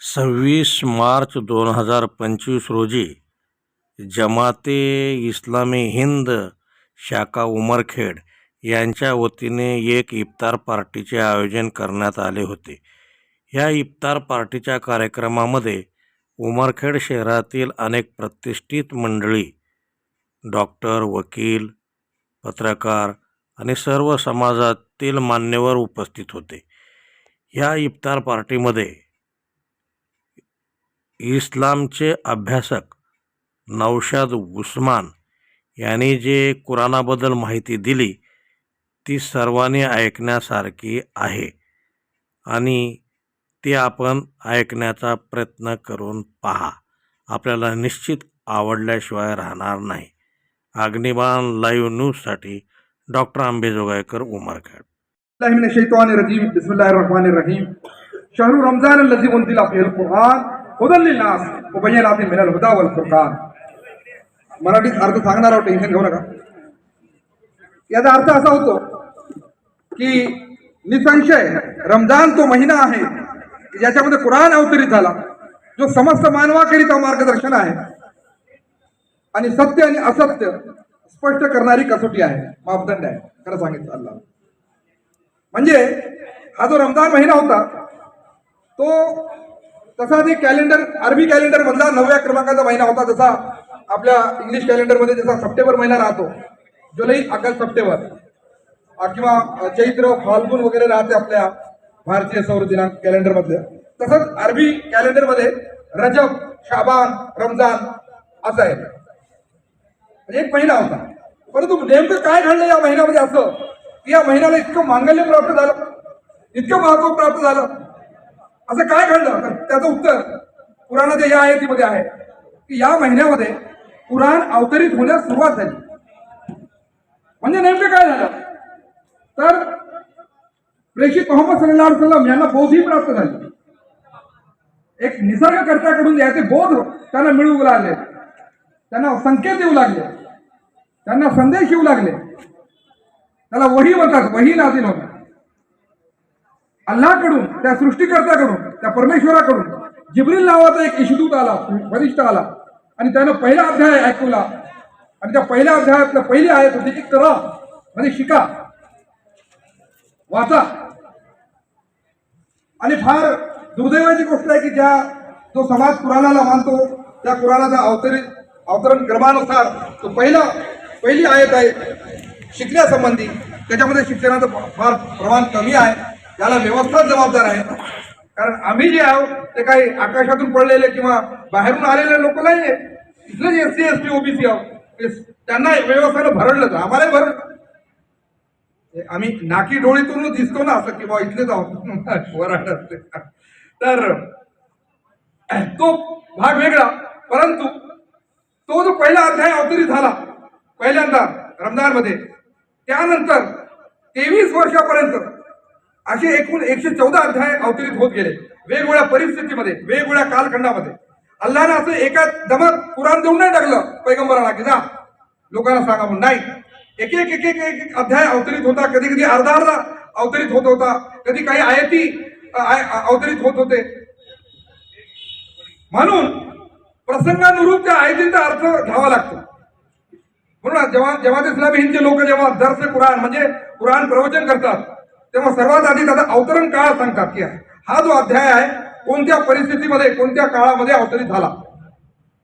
सव्वीस मार्च दोन हजार पंचवीस रोजी जमाते इस्लामी हिंद शाखा उमरखेड यांच्या वतीने एक इफ्तार पार्टीचे आयोजन करण्यात आले होते. या इफ्तार पार्टीच्या कार्यक्रमामध्ये उमरखेड शहरातील अनेक प्रतिष्ठित मंडळी डॉक्टर वकील पत्रकार आणि सर्व समाजातील मान्यवर उपस्थित होते. या इफ्तार पार्टीमध्ये इस्लामचे अभ्यासक नौशाद उस्मान यांनी जे कुराणाबद्दल माहिती दिली ती सर्वांनी ऐकण्यासारखी आहे आणि ती आपण ऐकण्याचा प्रयत्न करून पहा. आपल्याला निश्चित आवडल्याशिवाय राहणार नाही. अग्निबाण लाईव्ह न्यूजसाठी डॉक्टर आंबेजोगायकर उमरखेड. शहरू रमजान लजीम आपल्याला हुदन लिल्लास उपजनाती मिनल हुदा फुरकान मराठीत अर्थ सांगणार आहोत टेन्शन घेऊ नका. याचा अर्थ असा होतो की निसंशय रमजान तो महिना आहे ज्याच्यामध्ये कुराण अवतरित झाला जो समस्त मानवाकरिता मार्गदर्शन आहे. आणि सत्य आणि असत्य स्पष्ट करणारी कसोटी आहे मापदंड आहे खरं सांगितलं अल्ला म्हणजे हा जो रमजान महिना होता तो तसा ते कॅलेंडर अरबी कॅलेंडर मधला नवव्या क्रमांकाचा महिना होता जसा आपल्या इंग्लिश कॅलेंडरमध्ये जसा सप्टेंबर महिना राहतो. जुलै ऑगस्ट सप्टेंबर. किंवा चैत्र फाल्गुन वगैरे राहते आपल्या भारतीय सौर दिनांक कॅलेंडर तसंच अरबी कॅलेंडरमध्ये रजब शाबान रमजान असं आहे. म्हणजे एक महिना होता. परंतु नेमकं काय घडलं या महिन्यामध्ये असं? की या महिन्याला इतकं मांगल्य प्राप्त झालं. इतकं महत्त्व प्राप्त झालं. असं काय घडलं? तर त्याचं उत्तर पुराणाच्या या आयतीमध्ये आहे. की या महिन्यामध्ये कुराण अवतरित होण्यास सुरुवात झाली. म्हणजे नेमकं काय झालं? तर प्रेषित मोहम्मद सल्ला अलैहि यांना बोधही प्राप्त झाली. एक निसर्गकर्त्याकडून याचे बोध त्यांना मिळवू लागले. त्यांना संकेत येऊ लागले. त्यांना संदेश येऊ लागले. त्याला वही म्हणतात वही नाझिल होता अल्लाकडून त्या सृष्टीकर्त्याकडून त्या परमेश्वराकडून जिब्रील नावाचा एक इशदूत आला वरिष्ठ आला. आणि त्यानं पहिला अध्याय ऐकवला आणि त्या पहिल्या अध्यायातलं पहिली आयत होती की करा म्हणजे शिका. वाचा. आणि फार दुर्दैवाची गोष्ट आहे की ज्या जो समाज कुराणाला मानतो त्या कुराणाचा अवतरित अवतरण क्रमानुसार तो पहिला पहिली आयत आहे शिकण्यासंबंधी. त्याच्यामध्ये शिक्षणाचं फार प्रमाण कमी आहे. त्याला व्यवस्था जबाबदार आहे. कारण आम्ही जे आहोत ते काही आकाशातून पडलेले किंवा बाहेरून आलेले लोक नाही आहे इथले जे S C S T OBC आहोत. ते त्यांना व्यवस्थेनं भरडलं आम्हालाही भरडलं आम्ही नाकी डोळीतूनच दिसतो ना असं की किंवा इथलेच आहोत. असते. तर तो भाग वेगळा. परंतु तो जो पहिला अध्याय अवतरित झाला पहिल्यांदा रमदानमध्ये त्यानंतर तेवीस वर्षापर्यंत असे एकूण एकशे चौदा अध्याय अवतरित होत गेले. वेगवेगळ्या परिस्थितीमध्ये वेगवेगळ्या कालखंडामध्ये. अल्लानं असं एका दमात कुराण देऊन नाही टाकलं पैगंबराला की जा. लोकांना सांगा म्हणून नाही. एक एक एक एक एक अध्याय अवतरित होता कधी कधी अर्धा अर्धा अवतरित होत होता कधी काही आयती अवतरित होत होते. म्हणून प्रसंगानुरूप त्या आयतींचा अर्थ घ्यावा लागतो. म्हणून जेव्हा जेव्हा ते इस्लामी हिंदचे लोक जेव्हा दर्श कुराण म्हणजे कुराण प्रवचन करतात तेव्हा सर्वात आधी त्याचा अवतरण काळ सांगतात की हा जो अध्याय आहे कोणत्या परिस्थितीमध्ये कोणत्या काळामध्ये अवतरित झाला?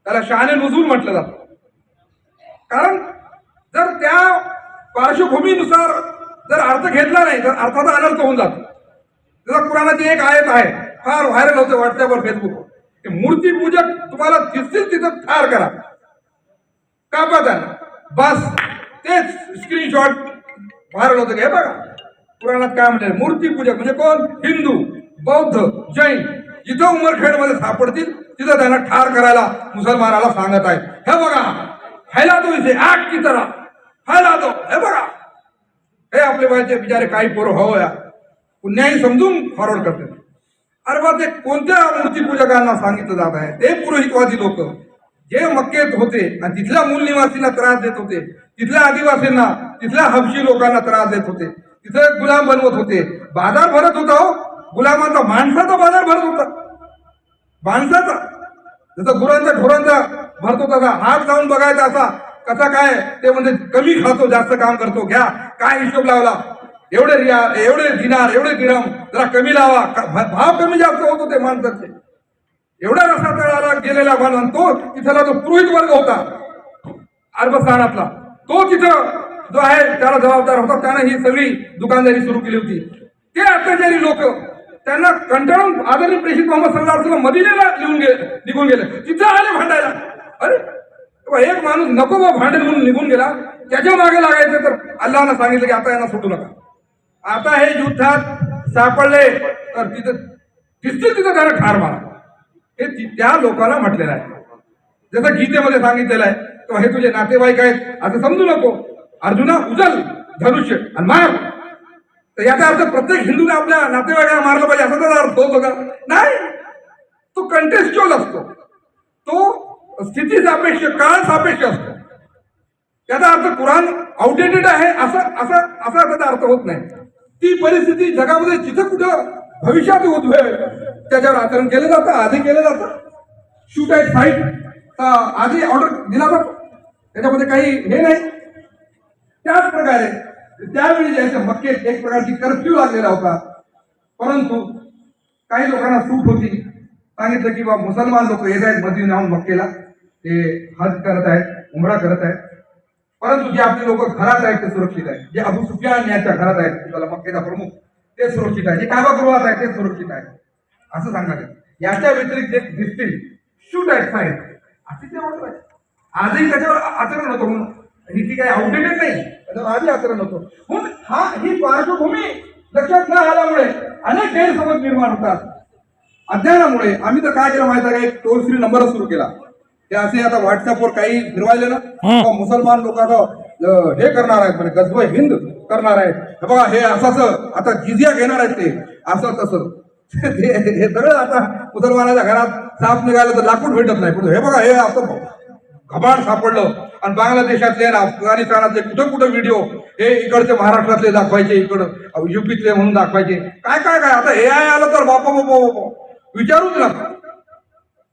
त्याला शहाणे नुजून म्हटलं जातं. कारण जर त्या पार्श्वभूमीनुसार जर अर्थ घेतला नाही तर अर्थाचा अनर्थ होऊन जातो. जसं कुराणाची एक आयत आहे फार व्हायरल होते व्हॉट्सअपवर फेसबुकवर मूर्तीपूजक तुम्हाला दिसतील तिथं ठार करा. का त्यांना बस तेच स्क्रीनशॉट व्हायरल होतं हे बघा. पुराणात काय म्हणले मूर्तीपूजक म्हणजे कोण? हिंदू बौद्ध जैन. जिथं उमरखेडमध्ये सापडतील तिथं त्यांना ठार करायला मुसलमानाला सांगत आहे हे बघा फैला दो इथे आग की तरह. फैला दो हे बघा. हे आपले बायचे बिचारे काही पोरं हो या पुण्याही समजून फॉरवर्ड करते अरे बा ते कोणत्या मूर्तीपूजकांना सांगितलं जात आहे? ते पुरोहितवादी लोक. जे मक्केत होते आणि तिथल्या मूल निवासींना त्रास देत होते तिथल्या आदिवासींना तिथल्या हबशी लोकांना त्रास देत होते. तिथं गुलाम बनवत होते. बाजार भरत होता हो. गुलामांचा माणसाचा बाजार भरत होता. माणसाचा. जसं गुरांचा ढोरांचा भरतो तसा. हात लावून बघायचा असा. कसा काय? ते म्हणजे कमी खातो जास्त काम करतो. घ्या. काय हिशोब लावला? एवढे रिया एवढे दिनार एवढे दिरम. जरा कमी लावा. भाव कमी जास्त होत होते माणसाचे. एवढा रसा तळाला गेलेला माणूस. तो तिथला जो पुरोहित वर्ग होता अरबस्थानातला तो तिथं जो आहे त्याला जबाबदार होता. त्यानं ही सगळी दुकानदारी सुरू केली होती. ते अत्याचारी लोक त्यांना कंटाळून आदरणीय प्रेषित मोहम्मद सल्लाह अलैहि मदिनेला लिहून गेले निघून गेले. तिथं आले भांडायला. अरे एक माणूस नको बा भांडेल म्हणून निघून गेला. त्याच्यामागे लागायचं तर अल्लाहनं सांगितलं की आता यांना सुटू नका. आता हे युद्धात सापडले तर तिथं दिसतील तिथं त्याला ठार मारा. हे त्या लोकांना म्हटलेलं आहे. जसं गीतेमध्ये सांगितलेलं आहे किंवा हे तुझे नातेवाईक आहेत असं समजू नको. अर्जुना उचल धनुष्य आणि मार. तर याचा अर्थ प्रत्येक हिंदूने आपल्या नातेवाईकाला मारलं पाहिजे असा त्याचा अर्थ होतो का? नाही. तो कंटेस्च्युअल असतो. तो स्थिती सापेक्ष काळ सापेक्ष असतो. त्याचा अर्थ कुराण आउटडेटेड आहे असं असं असा त्याचा अर्थ होत नाही. ती परिस्थिती जगामध्ये जिथं कुठं भविष्यात उद्भवेल त्याच्यावर आचरण केलं जातं आधी केलं जातं. शूट ॲट फाईट आधी ऑर्डर दिला जातो. त्याच्यामध्ये काही हे नाही. त्याच प्रकारे त्यावेळी जे मक्केत एक प्रकारची कर्फ्यू लागलेला होता. परंतु काही लोकांना सूट होती. सांगितलं की बा मुसलमान लोक येत आहेत मदीन आहून मक्केला. ते हज करत आहेत उमरा करत आहेत. परंतु जे आपले लोक घरात आहेत ते सुरक्षित आहेत. जे अबू सुफियान यांच्या घरात आहेत त्याला मक्केचा प्रमुख ते सुरक्षित आहे जे काबागृहात आहे ते सुरक्षित आहे असं सांगायचं. याच्या व्यतिरिक्त जे दिसतील. शूट आहेत साहेब असे ते वाटत आहे आजही त्याच्यावर आचरण होतं म्हणून. ही ती काही आउटडेटेड नाही. आधी आचरण होतं. म्हणून हा ही पार्श्वभूमी लक्षात न आल्यामुळे अनेक गैरसमज निर्माण होतात. अज्ञानामुळे. आम्ही तर काय केलं माहिती आहे का? एक टोल फ्री नंबरच सुरू केला. ते असे आता व्हॉट्सअपवर काही फिरवायले ना. मुसलमान लोक आता अं, हे करणार आहेत म्हणजे गजब हिंद करणार आहेत. हे बघा हे असं आता जिजिया घेणार आहेत ते. असं तसं. हे सगळं आता मुसलमानाच्या घरात साप निघालं तर लाकूड भेटत नाही. पण हे बघा हे असं घबाड सापडलं. आणि बांगलादेशातले आणि अफगाणिस्तानातले कुठं कुठं व्हिडिओ हे इकडचे महाराष्ट्रातले दाखवायचे इकडं युपीतले म्हणून दाखवायचे. काय काय काय? आता हे आय आलं तर बापा बापा बापा. विचारूच नका.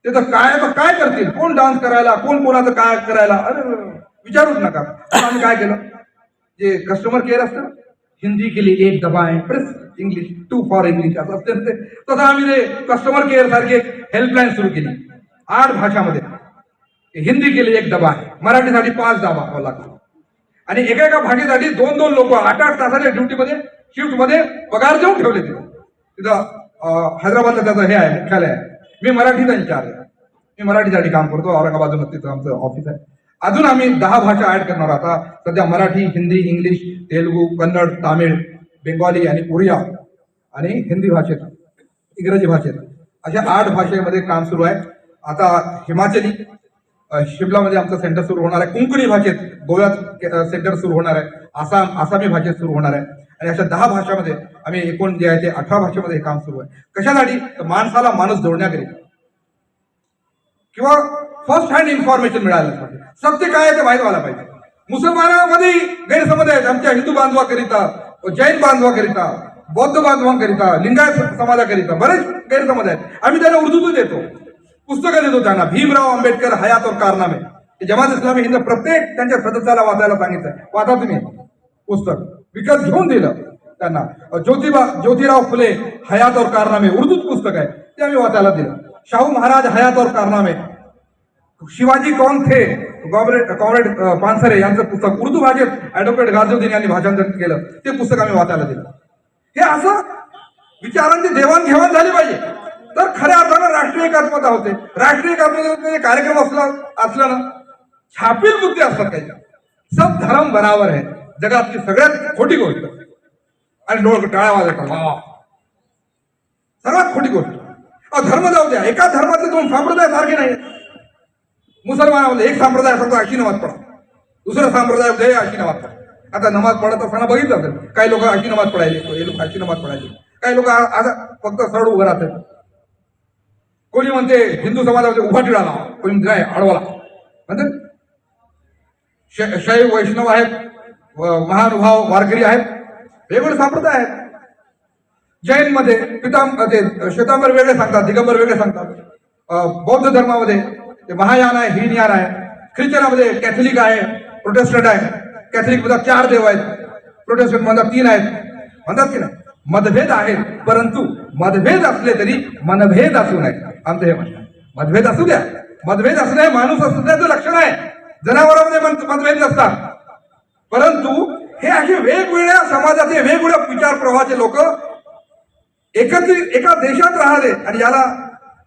ते तर काय काय करतील? कोण डान्स करायला? कोण कोणाचं काय करायला? अरे विचारूच नका. आम्ही काय केलं? जे कस्टमर केअर असतं हिंदी के लिए एक दबाएं press English two for English असं असते तसं आम्ही ते कस्टमर केअर सारखी एक हेल्पलाईन सुरू केली. आठ भाषामध्ये. हिंदी के लिए एक दबा आहे मराठीसाठी पाच दाबा लागतो आणि एका एका भाषेसाठी दोन दोन लोक आठ आठ तासाच्या ड्युटीमध्ये शिफ्टमध्ये पगार देऊन ठेवले तिथं तिथं हैदराबादला त्याचं हे आहे मुख्यालय आहे. मी मराठीचा इंचार्ज आहे. मी मराठीसाठी काम करतो. औरंगाबादला तिथं आमचं ऑफिस आहे. अजून आम्ही दहा भाषा ऍड करणार आता सध्या मराठी हिंदी इंग्लिश तेलुगू कन्नड तामिळ बेंगॉली आणि उरिया आणि हिंदी भाषेत इंग्रजी भाषेत अशा आठ भाषेमध्ये काम सुरू आहे. आता हिमाचली शिमलामध्ये आमचं सेंटर सुरू होणार आहे. कोंकणी भाषेत गोव्यात सेंटर सुरू होणार आहे. आसाम आसामी भाषेत सुरू होणार आहे. आणि अशा दहा भाषामध्ये आम्ही एकूण जे आहे ते अठरा भाषेमध्ये हे काम सुरू आहे. कशासाठी? तर माणसाला माणूस जोडण्याकरिता किंवा फर्स्ट हँड इन्फॉर्मेशन मिळालं पाहिजे. सत्य काय आहे ते माहीत व्हायला पाहिजे. मुसलमानामध्ये गैरसमज आहेत. आमच्या हिंदू बांधवाकरिता जैन बांधवाकरिता बौद्ध बांधवांकरिता लिंगायत समाजाकरिता बरेच गैरसमज आहेत. आम्ही त्यांना उर्दूतून देतो. पुस्तकं देतो त्यांना. भीमराव आंबेडकर हयात और कारनामे. हे जमात इस्लामी हिंद प्रत्येक त्यांच्या सदस्याला वाचायला सांगितलं वाचा तुम्ही. पुस्तक. विकत घेऊन दिलं त्यांना. ज्योतिबा ज्योतिराव फुले हयात और कारनामे. उर्दूत पुस्तक आहे. ते आम्ही वाचायला दिलं. शाहू महाराज हयात और कारनामे. शिवाजी कौन थे? कॉम्रेड कॉम्रेड पानसरे यांचं पुस्तक. उर्दू भाषेत ऍडव्होकेट गाजुद्दीन यांनी भाषांतर केलं. ते पुस्तक आम्ही वाचायला दिलं. हे असं विचारांची देवाणघेवाण झाली पाहिजे. तर खऱ्या अर्थानं राष्ट्रीय एकात्मता होते. राष्ट्रीय एकात्मता कार्यक्रम असला असला ना छापील मुद्दे असतात काही सब धर्म बराबर आहे. जगातली सगळ्यात खोटी गोष्ट. आणि डोळ टाळा वाजवतात. सर्वात खोटी गोष्ट. धर्म जाऊ द्या. एका धर्मातले दोन संप्रदाय सारखे नाही मुसलमानामध्ये एक संप्रदाय असतो अशी नमाज पडा. दुसरा संप्रदाय होते अशी नमाज पडा. आता नमाज पडत असताना बघितलं असेल. काही लोक अशी नमाज पडायची. हे लोक अशी नमाज पडायची. काही लोक आता फक्त सरळ उभं राहतात. कोणी म्हणते हिंदू समाजामध्ये उभा टिळा लावा कोणी म्हणते काय लावा. म्हणते श- शैव वैष्णव आहेत महानुभाव वारकरी आहेत वेगवेगळे संप्रदाय आहेत. जैनमध्ये ते श्वेतांबर वेगळे सांगतात दिगंबर वेगळे सांगतात. बौद्ध धर्मामध्ये ते महायान आहे हीनयान आहे ख्रिश्चनामध्ये कॅथलिक आहे प्रोटेस्टंट आहे. कॅथलिकमध्ये चार देव आहेत प्रोटेस्टंट म्हणतात तीन आहेत. म्हणतात की नाही मतभेद आहेत परंतु मतभेद असले तरी मनभेद असू नये. आमचं हे म्हणणं. मतभेद असू द्या. मतभेद असू नये माणूस असण्याचं लक्षण आहे. जनावरांमध्ये मतभेद नसतात. परंतु हे असे वेगवेगळ्या समाजाचे वेगवेगळ्या विचार प्रवाहाचे लोक एकत्रित एका देशात राहले आणि याला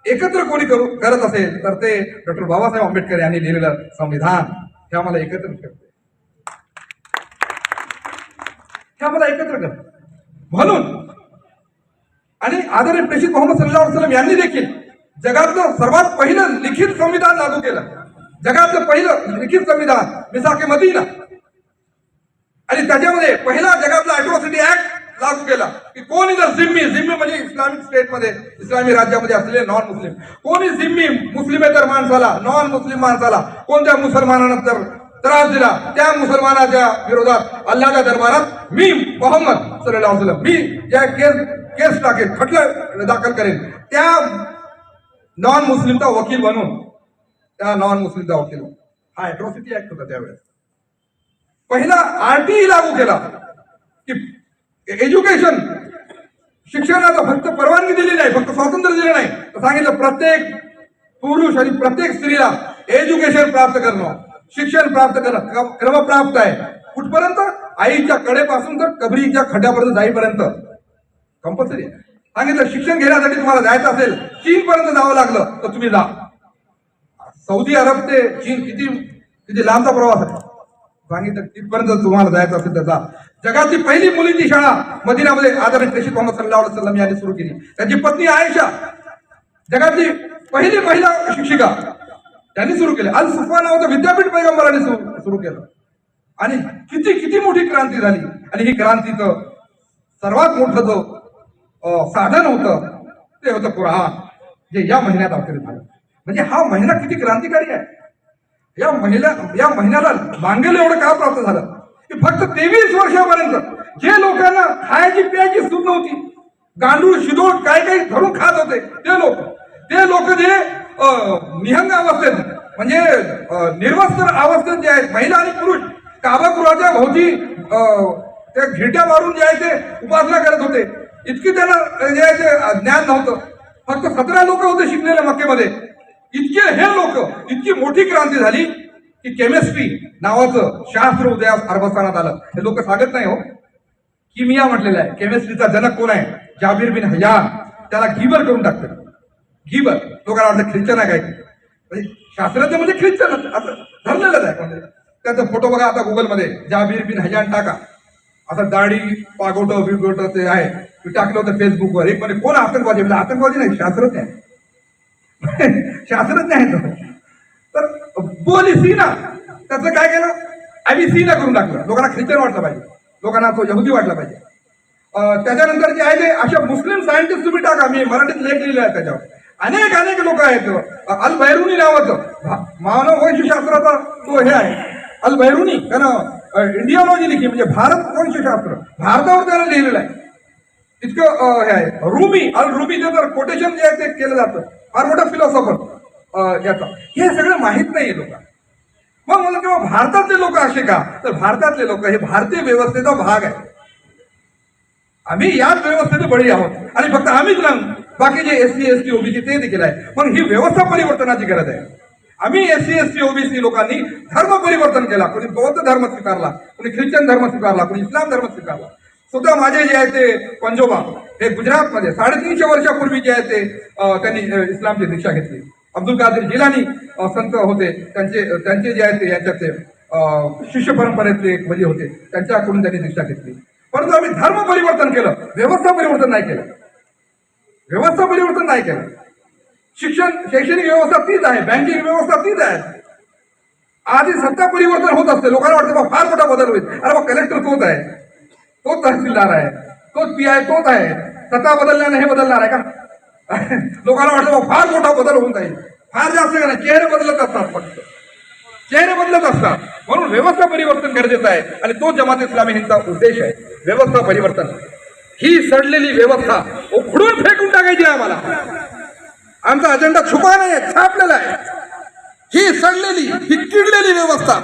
एकत्र कोणी करू करत असेल तर ते डॉक्टर बाबासाहेब आंबेडकर यांनी लिहिलेलं संविधान. हे आम्हाला एकत्र करते. हे आम्हाला एकत्र करते. म्हणून आणि आदरणीय प्रेषित मोहम्मद सल्ला वसलम यांनी देखील जगातलं सर्वात पहिलं लिखित संविधान लागू केलं. जगातलं पहिलं लिखित संविधान मिसाके मदीना. आणि त्याच्यामध्ये पहिला जगातला अॅट्रॉसिटी ऍक्ट लागू की जर जिम्मी जिम्मी म्हणजे इस्लामिक स्टेटमध्ये, इस्लामी राज्यामध्ये असलेले नॉन मुस्लिम कोणी जिम्मी मुस्लिमेतर माणसाला नॉन मुस्लिम माणसाला, कोणत्या मुसलमानानं जर त्रास दिला, त्या मुसलमानाच्या विरोधात, अल्लाच्या दरबारात मी मोहम्मद वसल्लम, मी ज्या केस केस टाकेल खटलं दाखल करेन नॉन मुस्लिमचा वकील बनून त्या नॉन मुस्लिमचा वकील बनून हा अॅट्रॉसिटी ऍक्ट होता त्यावेळेस पहिला आरटीई लागू केला की एज्युकेशन शिक्षणाला फक्त परवानगी दिली नाही फक्त स्वातंत्र्य दिलं नाही तर सांगितलं प्रत्येक पुरुष आणि प्रत्येक स्त्रीला एज्युकेशन प्राप्त करणं शिक्षण प्राप्त करणं क्रम- प्राप्त आहे कुठपर्यंत आईच्या कडेपासून तर कबरीच्या खड्ड्यापर्यंत जाईपर्यंत कंपल्सरी आहे सांगितलं शिक्षण घेण्यासाठी तुम्हाला जायचं असेल चीन पर्यंत जावं लागलं तर तुम्ही जा. सौदी अरब ते चीन किती किती लांबचा प्रवास आहे? सांगितलं तिथपर्यंत तुम्हाला जायचं असेल तर जा. जगातली पहिली मुलींची शाळा मदिनामध्ये आदरणीय प्रेषित मोहम्मद सल्लाह सल्लम यांनी सुरू केली. त्याची पत्नी आयशा जगातली पहिली महिला शिक्षिका त्यांनी सुरू केली. अल सुफा नावाचं विद्यापीठ पैगंबरांनी सुरू केलं. आणि किती किती मोठी क्रांती झाली. आणि ही क्रांतीचं सर्वात मोठं जो साधन होतं. ते होतं कुराण जे या महिन्यात अवतरित झालं. म्हणजे हा महिना किती क्रांतिकारी आहे. या महिला या महिन्याला मांगेल एवढं का प्राप्त झालं? की फक्त तेवीस वर्षापर्यंत जे लोकांना खायची प्यायची सूट नव्हती गांडूळ शिदोळ काय काही धरून खात होते ते लोक. ते लोक जे निहंग अवस्थेत म्हणजे निर्वस्त्र अवस्थेत जे आहेत महिला आणि पुरुष काबागृहाच्या भोवती अं, त्या घिरट्या मारून जे आहे ते उपासना करत होते. इतकी त्यांना अं, ज्ञान नव्हतं. फक्त सतरा लोक होते शिकलेले मक्केमध्ये. इतके हे लोक इतकी मोठी क्रांती झाली की केमिस्ट्री नावाचं शास्त्र उदयास अरबस्थानात आलं. हे लोक सांगत नाही हो. किमिया म्हटलेलं आहे. केमिस्ट्रीचा जनक कोण आहे? जाबीर बिन हयान त्याला घिबर करून टाकतात. घिबर. लोकांना वाटतं ख्रिश्चन आहे काय? म्हणजे शास्त्रज्ञ म्हणजे ख्रिश्चन असं धरलेलंच आहे त्याचा फोटो बघा आता गुगलमध्ये जाबीर बिन हयान टाका. आता दाढी पागोटं बिगोट ते आहे. मी टाकलं होतं फेसबुकवर एक म्हणजे कोण आतंकवादी? म्हणजे आतंकवादी नाही शास्त्रज्ञ आहे. शास्त्रज्ञ आहे तो तर बोली सीना. त्याचं काय केलं? आम्ही सीना करून टाकलं. लोकांना ख्रिश्चन वाटलं पाहिजे. लोकांना तो यहुदी वाटला पाहिजे. त्याच्यानंतर जे आहे ते अशा मुस्लिम सायंटिस्ट तुम्ही टाका. मी मराठीत लेख लिहिला आहे त्याच्यावर. अनेक अनेक लोक आहेत. अल भैरुनी नावाचं मानव वंशशास्त्राचा तो हे आहे. अल भैरुनी त्यानं इंडियालॉजी लिखी म्हणजे भारत वंशशास्त्र. भारतावर त्याला लिहिलेलं आहे. इतकं हे आहे. रुमी अल रुबीचं जर कोटेशन जे आहे ते केलं जातं. फार मोठा फिलॉसॉफर याचा. हे सगळं माहीत आहे लोक. मग मला तेव्हा भारतातले लोक असे का? तर भारतातले लोक हे भारतीय व्यवस्थेचा भाग आहे आम्ही याच व्यवस्थेचे बळी आहोत. आणि फक्त आम्हीच नाही बाकीचे S C S T OBC ते देखील आहे मग ही व्यवस्था परिवर्तनाची गरज आहे. आम्ही S C S T OBC लोकांनी धर्म परिवर्तन केला. कोणी बौद्ध धर्म स्वीकारला कोणी ख्रिश्चन धर्म स्वीकारला कोणी इस्लाम धर्म स्वीकारला. सुद्धा माझे जे आहे ते पंजोबा हे गुजरातमध्ये साडेतीनशे वर्षापूर्वी जे आहे ते त्यांनी इस्लामची दीक्षा घेतली. अब्दुल कादिर जिलानी संत होते. त्यांचे त्यांचे जे आहे ते याच्यातले अं, शिष्य परंपरेतले एक वली होते. त्यांच्याकडून त्यांनी दीक्षा घेतली. परंतु आम्ही धर्म परिवर्तन केलं. व्यवस्था परिवर्तन नाही केलं. व्यवस्था परिवर्तन नाही केलं. शिक्षण शैक्षणिक व्यवस्था तीच आहे बँकिंग व्यवस्था तीच आहे. आधी सत्ता परिवर्तन होत असते. लोकांना वाटतं बा फार मोठा बदल होईल. अरे बा कलेक्टर तोच आहे. तोच तहसीलदार आहे. तोच पी आय तोच आहे. सत्ता बदलल्याने हे बदलणार आहे का? लोकांना वाटतं बा फार मोठा बदल होऊन जाईल. फार जास्त का नाही चेहरे बदलत असतात फक्त. चेहरे बदलत असतात. म्हणून व्यवस्था परिवर्तन गरजेचं आहे. आणि तो जमात इस्लामी हिंदचा उद्देश आहे. व्यवस्था परिवर्तन. ही सडलेली व्यवस्था उखडून फेकून टाकायची आहे आम्हाला. आमचा अजेंडा छुपा नाही आहे छापलेला आहे. ही सडलेली ही किडलेली व्यवस्था.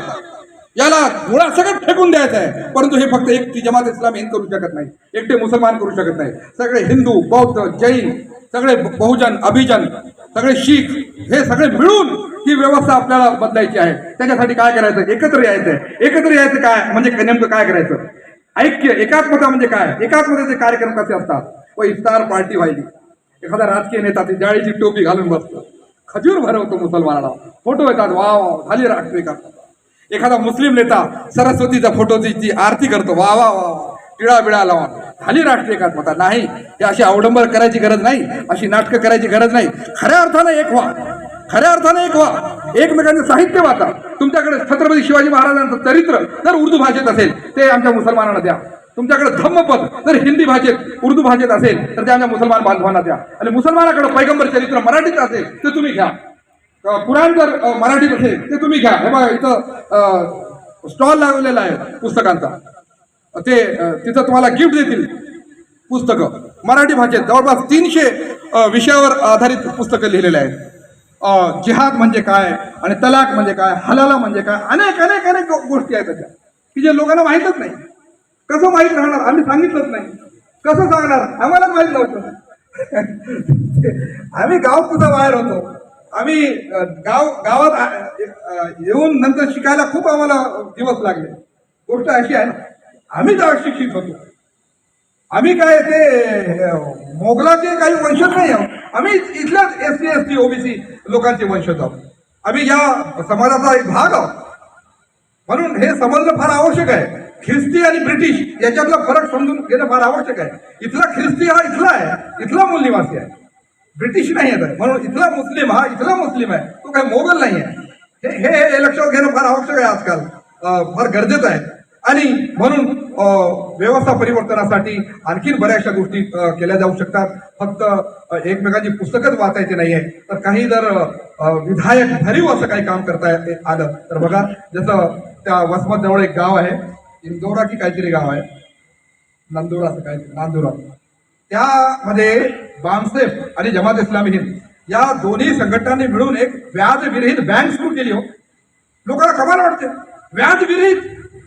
याला मुळासकट फेकून द्यायचं आहे. परंतु हे फक्त एकटी जमात इस्लाम हिंद करू शकत नाही. एकटे मुसलमान करू शकत नाही. सगळे हिंदू बौद्ध जैन सगळे बहुजन अभिजन सगळे शीख हे सगळे मिळून ही व्यवस्था आपल्याला बदलायची आहे. त्याच्यासाठी काय करायचं? एकत्र यायचं एकत्र यायचं काय? म्हणजे नेमकं काय करायचं? ऐक्य एकात्मता म्हणजे काय? एकात्मतेचे कार्यक्रम कसे असतात? व इफ्तार पार्टी व्हायची एखादा राजकीय नेता ती जाळीची टोपी घालून बसतो. खजूर भरवतो मुसलमानाला. फोटो येतात वा वा झाली राष्ट्रीय एखादा मुस्लिम नेता सरस्वतीचा फोटोची ती आरती करतो. वा वा वा वा. टिळा बिळा लावून झाली राष्ट्रीय एकात्मता नाही. हे अशी अवडंबर करायची गरज नाही. अशी नाटकं करायची गरज नाही. खऱ्या अर्थानं एक व्हा खऱ्या अर्थानं एक व्हा एकमेकांचं साहित्य वाचा. तुमच्याकडे छत्रपती शिवाजी महाराजांचं चरित्र जर उर्दू भाषेत असेल ते आमच्या मुसलमानांना द्या. तुमच्याकडे धम्मपद जर हिंदी भाषेत उर्दू भाषेत असेल तर ते आमच्या मुसलमान बांधवांना द्या. आणि मुसलमानाकडे पैगंबर चरित्र मराठीत असेल ते तुम्ही घ्या. पुराण जर मराठीत असेल ते तुम्ही घ्या. हे बघा इथं स्टॉल लावलेला आहे पुस्तकांचा. ते तिथं तुम्हाला गिफ्ट देतील पुस्तकं. मराठी भाषेत जवळपास तीनशे विषयावर आधारित पुस्तकं लिहिलेले आहेत. जिहाद म्हणजे काय? आणि तलाक म्हणजे काय? हलाला म्हणजे काय? अनेक अनेक अनेक गोष्टी आहेत त्याच्या की जे लोकांना माहीतच नाही. कसं माहीत राहणार? आम्ही सांगितलंच नाही. कसं सांगणार? आम्हाला माहीत नव्हतं. आम्ही गाव कुठं बाहेर होतो? आम्ही गाव गावात येऊन नंतर शिकायला खूप आम्हाला दिवस लागले. गोष्ट अशी आहे आम्ही अशिक्षित होतो. आम्ही काय ते मोगलाचे काही वंशज नाही आहोत आम्ही इथल्याच S C S T OBC लोकांचे वंशज आहोत आम्ही या समाजाचा एक भाग आहोत म्हणून हे समजणं फार आवश्यक आहे. ख्रिस्ती आणि ब्रिटिश याच्यातला फरक समजून घेणं फार आवश्यक आहे. इथला ख्रिस्ती हा इथला आहे इथला मूल निवासी आहे. ब्रिटिश नाही आहे म्हणून इथला मुस्लिम हा इथला मुस्लिम आहे. तो काही मोगल नाही आहे. हे हे लक्षात घेणं फार आवश्यक आहे आजकाल. फार गरजेचं आहे. आणि म्हणून अं, व्यवस्था परिवर्तनासाठी आणखीन बऱ्याचशा गोष्टी केल्या जाऊ शकतात. फक्त एकमेकांची पुस्तकच वाचायची नाही आहे. तर काही जर विधायक भरीव असं काही काम करता आलं तर बघा जसं त्या वसमत जवळ एक गाव आहे. इंदोरा की काहीतरी गाव आहे. नंदुरा असं काहीतरी नांदुरा. त्यामध्ये बामसेफ आणि जमात इस्लामी हिंद या दोन्ही संघटनांनी मिळून एक व्याज विरहित बँक सुरू केली हो. लोकांना कमाल वाटते. व्याजविरहित.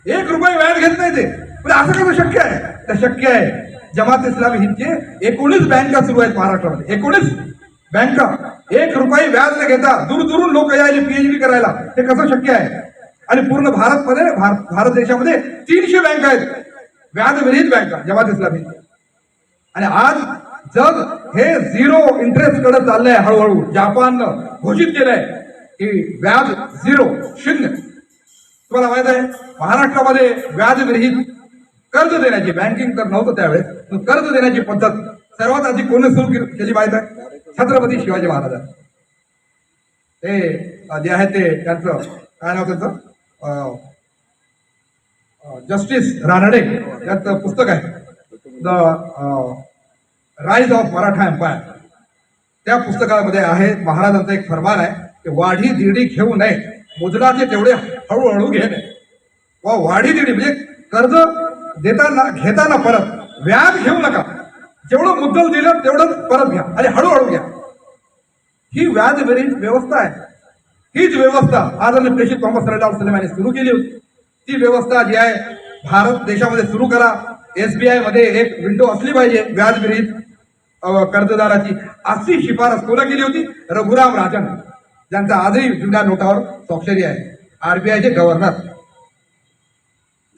एक रुपये व्याज घेत नाही ते. पण असं कसं शक्य आहे? तर शक्य आहे. जमात इस्लामी हिंदचे एकोणीस बँका सुरू आहेत महाराष्ट्रामध्ये. एकोणीस बँका. एक रुपये व्याज न घेता दूर दूरून लोक यायचे पीएचडी करायला. हे कसं शक्य आहे? आणि पूर्ण भारतमध्ये भारत भारत देशामध्ये तीनशे बँका आहेत. व्याजविरहित बँका जमात इस्लामी. हिंद आणि आज जग हे झिरो इंटरेस्टकडे चाललंय हळूहळू. जपान घोषित केलंय की व्याज झिरो शून्य. तुम्हाला माहीत आहे महाराष्ट्रामध्ये व्याजविरहित कर्ज देण्याची बँकिंग तर नव्हतं त्यावेळेस पण कर्ज देण्याची पद्धत सर्वात आधी कोणी सुरू केली माहीत आहे? छत्रपती शिवाजी महाराज ते जे आहे ते त्यांचं काय नाव त्यांचं? जस्टिस रानडे याचं पुस्तक आहे. The rise of Maratha empire. त्या पुस्तकामध्ये आहे महाराजांचं एक फरमान आहे की वाढी दिडी घेऊ नये मुद्राचे तेवढे हळूहळू घे नये. वा वाढी दिडी म्हणजे कर्ज देताना घेताना परत व्याज घेऊ नका. जेवढं मुद्दल दिलं तेवढंच परत घ्या. आणि हळूहळू घ्या. ही व्याज विरहित व्यवस्था आहे. हीच व्यवस्था आदरणीय प्रेषित मोहम्मद सरदार सलेम यांनी सुरू केली होती. ती व्यवस्था जी आहे भारत देशामध्ये सुरू करा. एसबीआयमध्ये एक विंडो असली पाहिजे व्याजविरहित कर्जदाराची अशी शिफारस कोणा केली होती? रघुराम राजन. ज्यांचा आजही जुन्या नोटावर स्वाक्षरी आहे. आरबीआयचे गव्हर्नर.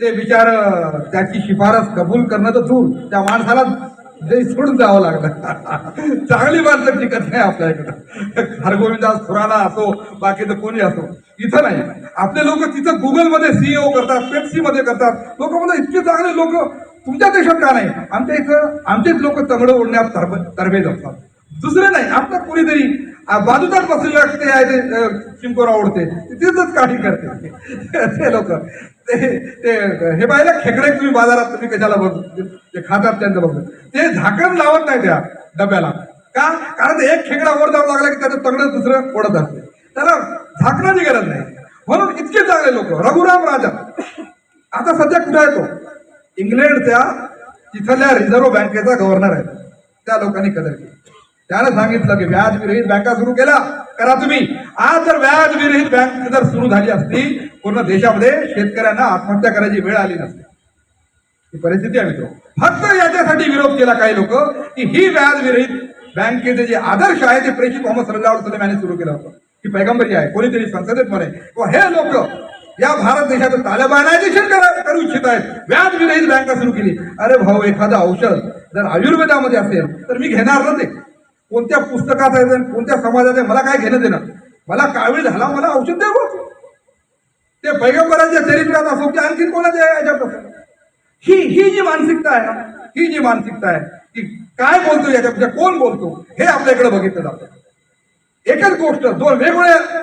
ते विचार त्याची शिफारस कबूल करणं तर दूर. त्या माणसाला जे सोडून जावं लागलं. चांगली माणसं टिकत नाही आपल्या इकडं हरगोविंदास खुराना असो बाकीचं कोणी असो इथं नाही. आपले लोक तिथं गुगलमध्ये सीईओ करतात पेप्सी मध्ये करतात. लोक म्हणतात इतके चांगले लोक तुमच्या देशात का नाही? आमच्या इथं आमचेच लोक तंगडं ओढण्यात तरबे तरबेज असतात. दुसरे नाही आपलं कोणीतरी बाजूदार बसलेलं ते आहे ते अ, चिंकोरा ओढते. तिथेच काठी करते. ते लोक. ते ते हे पाहिलं खेकडे तुम्ही बाजारात तुम्ही कशाला बघ? ते खातात त्यांचं बघ ते झाकण लावत नाही त्या डब्याला. का? कारण ते एक खेकडा वर जाऊ लागला की त्याचं तगडं दुसरं ओढत असते. त्याला झाकण्याची गरज नाही. म्हणून इतके चांगले लोक रघुराम राजा. आता सध्या कुठे आहे तो? इंग्लंडच्या तिथल्या रिझर्व्ह बँकेचा गव्हर्नर आहे. त्या लोकांनी कदर केली. त्यानं सांगितलं की व्याज विरहित बँका सुरू केला करा तुम्ही. आज जर व्याज विरहित बँक जर सुरू झाली असती पूर्ण देशामध्ये शेतकऱ्यांना आत्महत्या करायची वेळ आली नसते. ही परिस्थिती आहे मित्र. फक्त याच्यासाठी विरोध केला काही लोक की ही व्याज विरहित बँकेचे जे आदर्श आहे ते प्रेषित मोहम्मद सल्लावर सलम यांनी सुरू केलं होतं. ही पैगंबरी आहे. कोणीतरी संसदेत म्हणे हे लोक या भारत देशाचं तालिबानायझेशन करा- करू इच्छित आहेत. व्याज विरहित बँका सुरू केली. अरे भाऊ एखादं औषध जर आयुर्वेदामध्ये असेल तर मी घेणार ना ते? कोणत्या पुस्तकात आहे कोणत्या समाजात आहे? मला काय घेणं देणं मला कावीळ झाला मला औषध द्या ते पैगंबरांच्या चरित्रात असो की आणखी कोणाच्या याच्यापासून ही ही जी मानसिकता आहे ना ही जी मानसिकता आहे की काय बोलतो याच्यापेक्षा कोण बोलतो हे आपल्याकडे बघितलं जातं. एकच गोष्ट दोन वेगवेगळ्या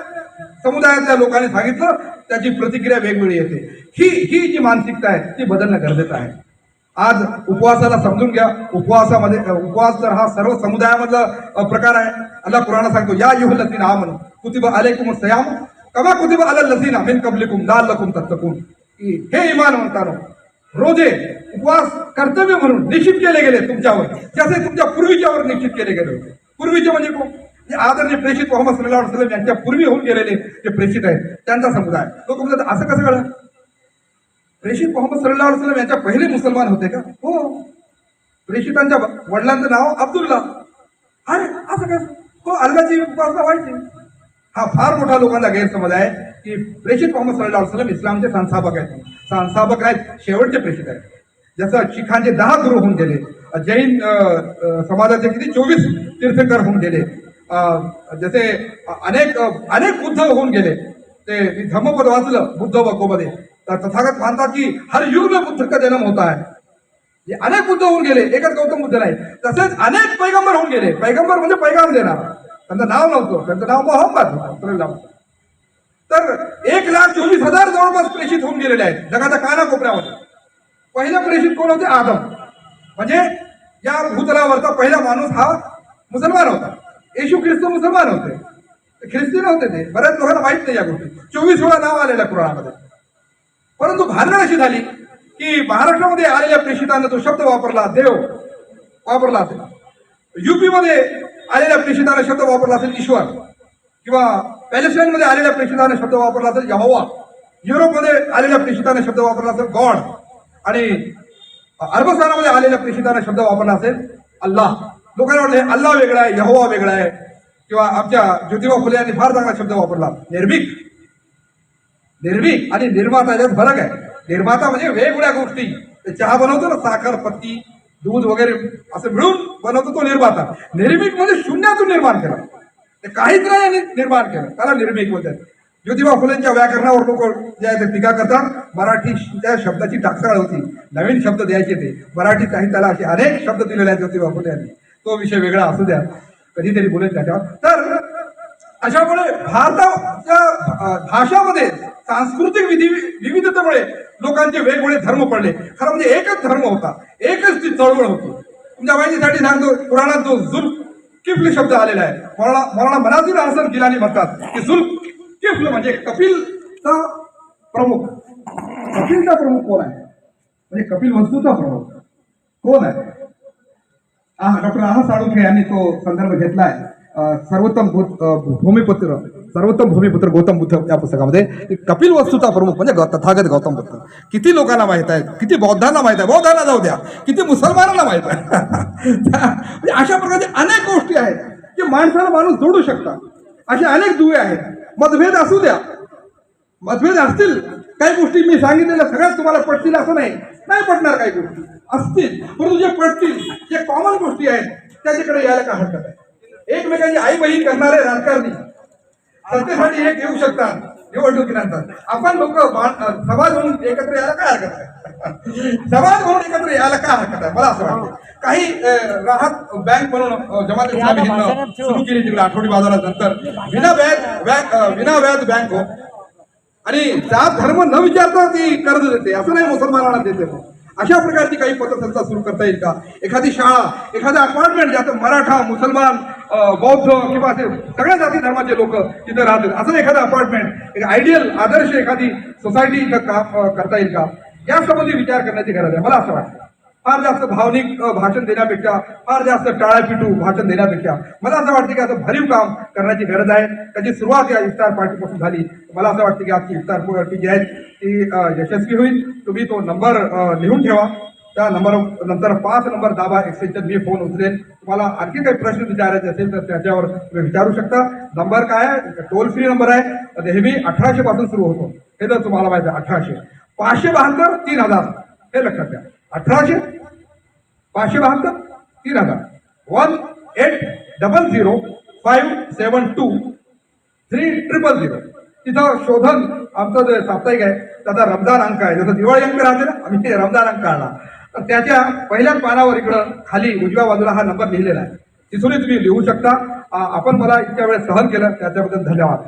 समुदायातल्या लोकांनी सांगितलं त्याची प्रतिक्रिया वेगवेगळी येते. ही ही जी मानसिकता आहे ती बदलणं गरजेचं आहे. आज उपवासाला समजून घ्या उपवासामध्ये उपवास तर हा सर्व समुदायामधला प्रकार आहे. अल्ला पुराणा सांगतो या युह लसीना आमन कुतिब अलैकुम सयाम कमा कुतिब अलल लसीना मिन कबलिकुम लाल्लकुम तत्तकून। की हे इमान म्हणतानो रोजे उपवास कर्तव्य म्हणून निश्चित केले गेले तुमच्यावर जसे तुमच्या पूर्वीच्यावर निश्चित केले गेले होते. पूर्वीचे म्हणजे कोण? जे आदरणीय प्रेषित मोहम्मद सल्लाह वसलम यांच्या पूर्वी होऊन गेलेले जे प्रेषित आहेत त्यांचा समुदाय. लोक म्हणतात असं कसं कळलं प्रेषित मोहम्मद सल्लाह वसलम यांच्या पहिले मुसलमान होते का? हो. प्रेषितांच्या वडिलांचं नाव अब्दुल्ला. अरे असं कसं? हो अल्लाची उपासना व्हायची. हा फार मोठा लोकांचा गैरसमज आहे की प्रेषित मोहम्मद सल्ला वसलम इस्लामचे संस्थापक आहेत. संस्थापक आहेत शेवटचे प्रेषित आहेत. जसं शिखांचे दहा गुरु होऊन गेले जैन समाजाचे किती? चोवीस तीर्थकर होऊन गेले. जसे अनेक अनेक बुद्ध होऊन गेले. ते मी धम्मपद वाचलं बुद्ध वकोमध्ये. तर तथागत मानतात की हर युग में बुद्ध का जन्म होता है. जे अनेक बुद्ध होऊन गेले एकच गौतम बुद्ध नाही. तसेच अनेक पैगंबर होऊन गेले. पैगंबर म्हणजे पैगाम देणार. त्यांचं नाव नव्हतं. त्यांचं नाव मोहम्मद होतं, तर एक लाख चोवीस हजार जवळपास प्रेषित होऊन गेलेले आहेत जगाच्या कानाकोपऱ्यामध्ये. पहिला प्रेषित कोण होते? आदम. म्हणजे या भूतलावरचा पहिला माणूस हा मुसलमान होता. येशू ख्रिस्त मुसलमान होते. ते ख्रिस्ती नव्हते ते. बऱ्याच लोकांना माहीत नाही या गोष्टी. चोवीस वेळा नाव आलेल्या पुराणामध्ये परंतु भानगड अशी झाली की महाराष्ट्रामध्ये आलेल्या प्रेषितांना तो शब्द वापरला देव. वापरला असेल युपी आलेल्या प्रेषिताने शब्द वापरला असेल ईश्वर किंवा पॅलेस्टाईनमध्ये आलेल्या प्रेषिताने शब्द वापरला असेल यहोवा युरोपमध्ये आलेल्या प्रेषिताने शब्द वापरला असेल गॉड आणि अरबस्थानामध्ये आलेल्या प्रेषिताने शब्द वापरला असेल अल्लाह. लोकांना वाटलं अल्लाह वेगळा आहे यहोवा वेगळा आहे किंवा आमच्या ज्योतिबा फुले यांनी फार चांगला शब्द वापरला. निर्भीक. निर्भीक आणि निर्माता याच्यात फरक आहे. निर्माता म्हणजे वेगवेगळ्या गोष्टी. ते चहा बनवतो ना साखर पत्ती दूध वगैरे असं मिळून बनवतो तो निर्माता. निर्मिक म्हणजे शून्यातून निर्माण केला. ते काहीच नाही निर्माण केलं. त्याला निर्मिक म्हणतात. ज्योतिबा फुलेंच्या व्याकरणावर लोक जे आहे ते टीका करतात. मराठी त्या शब्दाची टाकसाळ होती. नवीन शब्द द्यायचे ते. मराठी साहित्याला असे अनेक शब्द दिलेले आहेत ज्योतिबा फुले यांनी. तो विषय वेगळा असू द्या. कधीतरी बोलेल त्याच्यावर. तर अशामुळे भारताच्या भाषामध्ये सांस्कृतिक विधी विविधतेमुळे लोकांचे वेगवेगळे धर्म पडले. खरं म्हणजे एकच धर्म होता. एकच ती चळवळ होती. तुमच्या माहितीसाठी सांगतो पुराणात जो जुल किफल शब्द आलेला आहे. मौलाना मौलाना मनाजीर हसन गिलानी म्हणतात की जुल किफल म्हणजे कपिलचा प्रमुख. कपिलचा प्रमुख कोण आहे? म्हणजे कपिल वस्तूचा प्रमुख. कोण आहे? डॉक्टर आहा साळुंखे यांनी तो संदर्भ घेतलाय. आहे सर्वोत्तम भूत- भूमिपुत्र. सर्वोत्तम भूमिपुत्र गौतम बुद्ध या पुस्तकामध्ये. कपिल वस्तूचा प्रमुख म्हणजे गौ- तथागत गौतम बुद्ध. किती लोकांना माहीत आहे किती बौद्धांना माहीत आहे? बौद्धांना जाऊ द्या. किती मुसलमानांना माहीत आहे? म्हणजे अशा प्रकारचे अनेक गोष्टी आहेत की माणसाला माणूस जोडू शकतात. असे अनेक दुवे आहेत. मतभेद असू द्या. मतभेद असतील. काही गोष्टी मी सांगितलेल्या सगळ्याच तुम्हाला पटतील असं नाही. नाही पटणार काही गोष्टी. असतील. परंतु जे पटतील जे कॉमन गोष्टी आहेत त्याच्याकडे यायला काय हरकत आहे? एकमेकांची आई बहीण करणारे राजकारणी सत्तेसाठी एक येऊ शकतात निवडणुकीनंतर. आपण लोक समाज म्हणून एकत्र यायला काय हरकत आहे? समाज म्हणून एकत्र यायला काय हरकत आहे? मला असं वाटतं. काही राहत बँक म्हणून जमात इस्लामी हिंदनं सुरू केली तिकडे आठवडी बाजारानंतर विना व्याज अं, विना व्याज बँक हो. आणि जात धर्म न विचारता ती कर्ज देते. असं नाही मुसलमानांना देते. अशा प्रकारची काही पतसंस्था सुरू करता येईल का? एखादी शाळा एखादं अपार्टमेंट ज्यात मराठा मुसलमान बौद्ध किंवा असे सगळ्या जाती धर्माचे लोक तिथे राहतील असं एखादं अपार्टमेंट एक आयडियल आदर्श एखादी सोसायटी इथं काम करता येईल का? यासंबंधी विचार करण्याची गरज आहे मला असं वाटतं. फार जास्त भावनिक भाषण देण्यापेक्षा फार जास्त टाळापिटू भाषण देण्यापेक्षा मला असं वाटतं की आता भरीव काम करण्याची गरज आहे. त्याची सुरुवात या इफ्तार पार्टीपासून झाली. मला असं वाटतं की आजची इफ्तार पार्टी जी आहे ती यशस्वी होईल. तुम्ही तो नंबर लिहून ठेवा. त्या नंबर नंतर पाच नंबर दाबा एक्सटेन्शन मी फोन उचलेल तुम्हाला आणखी काही प्रश्न विचारायचे असेल तर त्याच्यावर तुम्ही विचारू शकता. नंबर काय आहे? टोल फ्री नंबर आहे. नेहमी अठराशे पासून सुरू होतो. हे तर तुम्हाला माहिती आहे अठराशे. पाचशे बहात्तर तीन हजार. हे लक्षात द्या अठराशे पाचशे बहात्तर तीन हजार. One eight double zero five seven two three triple zero. तिथं शोधन आमचं जे साप्ताहिक आहे त्याचा रमदान अंक आहे. जसं दिवाळी अंक राहते ना आम्ही ते रमजान अंक आणला तर त्याच्या पहिल्याच पानावर इकडं खाली उजव्या बाजूला हा नंबर लिहिलेला आहे. तिथूनही तुम्ही लिहू शकता. आपण मला इतक्या वेळेस सहन केलं. त्याच्याबद्दल धन्यवाद.